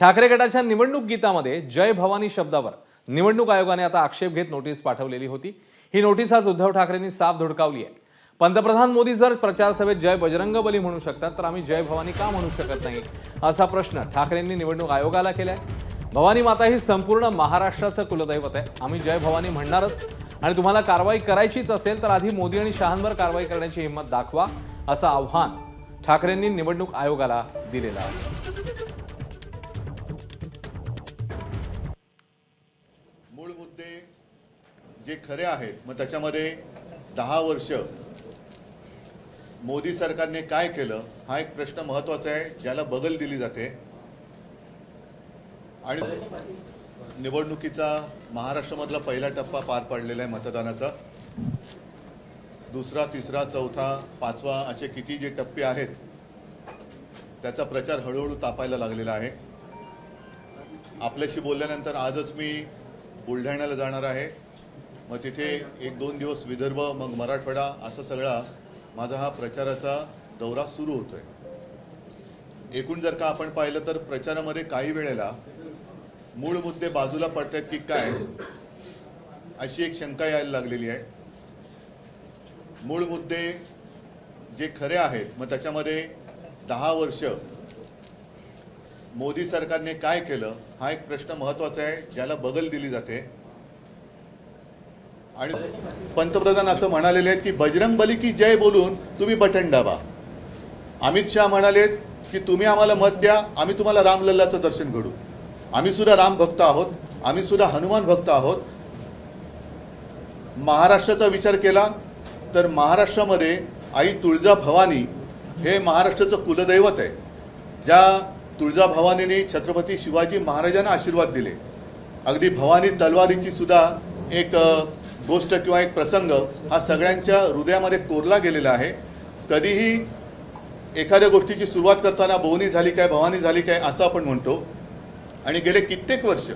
ठाकरे गटाच्या निवडणूक गीतामध्ये जय भवानी शब्दावर निवडणूक आयोगाने आता आक्षेप घेत नोटीस पाठवलेली होती. ही नोटीस आज उद्धव ठाकरेंनी साफ धुडकावली आहे. पंतप्रधान मोदी जर प्रचार सभेत जय बजरंग बली म्हणू शकतात तर आम्ही जय भवानी का म्हणू शकत नाही? असा प्रश्न ठाकरेंनी निवडणूक आयोगाला केलाय. भवानी माता ही संपूर्ण महाराष्ट्राचं कुलदैवत आहे. आम्ही जय भवानी म्हणणारच. आणि तुम्हाला कारवाई करायचीच असेल तर आधी मोदी आणि शहांवर कारवाई करण्याची हिंमत दाखवा असं आव्हान ठाकरेंनी निवडणूक आयोगाला दिलेलं आहे. जे खरे आहेत मग त्याच्यामध्ये दहा वर्ष मोदी सरकारने काय केलं हा एक प्रश्न महत्त्वाचा आहे ज्याला बगल दिली जाते. आणि निवडणुकीचा महाराष्ट्रामधला पहिला टप्पा पार पडलेला आहे मतदानाचा. दुसरा तिसरा चौथा पाचवा असे किती जे टप्पे आहेत त्याचा प्रचार हळूहळू तापायला लागलेला आहे. आपल्याशी बोलल्यानंतर आजच मी बुलढाण्याला जाणार आहे. मग तिथे एक दोन दिवस विदर्भ मग मराठवाडा असा सगळा माझा हा प्रचाराचा दौरा सुरू होतोय. एकूण जर का आपण पाहिलं तर प्रचारामध्ये काही वेळेला मूळ मुद्दे बाजूला पडतात की काय अशी एक शंका यायला लागलेली आहे. मूळ मुद्दे जे खरे आहेत मग त्याच्यामध्ये दहा वर्ष मोदी सरकारने काय केलं हा एक प्रश्न महत्त्वाचा आहे ज्याला बगल दिली जाते. आणि पंतप्रधान असं म्हणालेले आहेत की बजरंग बली की जय बोलून तुम्ही बटन दाबा. अमित शहा म्हणालेत की तुम्ही आम्हाला मत द्या आम्ही तुम्हाला रामलल्लाचं दर्शन घडू आम्ही सुद्धा राम भक्त आहोत आम्ही सुद्धा हनुमान भक्त आहोत. महाराष्ट्राचा विचार केला तर महाराष्ट्रामध्ये आई तुळजा भवानी हे महाराष्ट्राचं कुलदैवत आहे. ज्या तुळजा भवानीने छत्रपती शिवाजी महाराजांना आशीर्वाद दिले. अगदी भवानी तलवारीची सुद्धा एक गोष्ट किंवा एक प्रसंग हा सगळ्यांच्या हृदयामध्ये कोरला गेलेला आहे. कधीही एखाद्या गोष्टीची सुरुवात करताना भवनी झाली काय भवानी झाली काय असं आपण म्हणतो. आणि गेले कित्येक वर्ष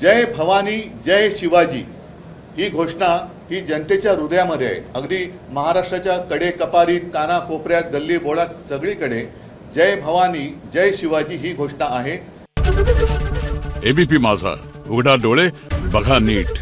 जय भवानी जय शिवाजी ही घोषणा ही जनतेच्या हृदयामध्ये आहे. अगदी महाराष्ट्राच्या कडे कपारीत काना कोपऱ्यात गल्ली बोळात सगळीकडे जय भवानी जय शिवाजी ही घोषणा आहे. एबीपी माझा. उघडा डोळे बघा नीट.